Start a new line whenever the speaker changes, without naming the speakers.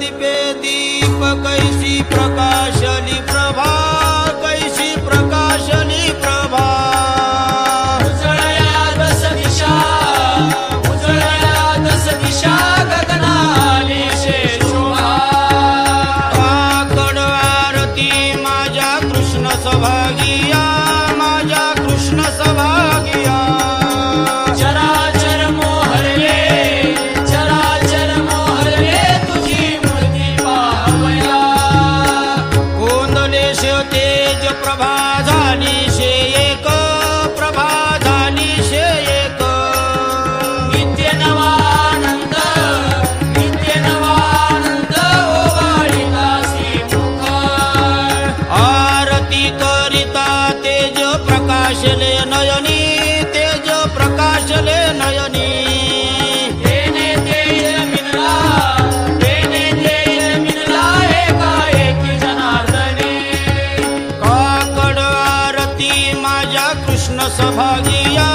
दीपे दीप कैसी प्रकाशली प्रभा सहभागिया माझ्या कृष्ण सहभागिया
चराचर मोहरले चराचर
प्रभा झाली सभागिया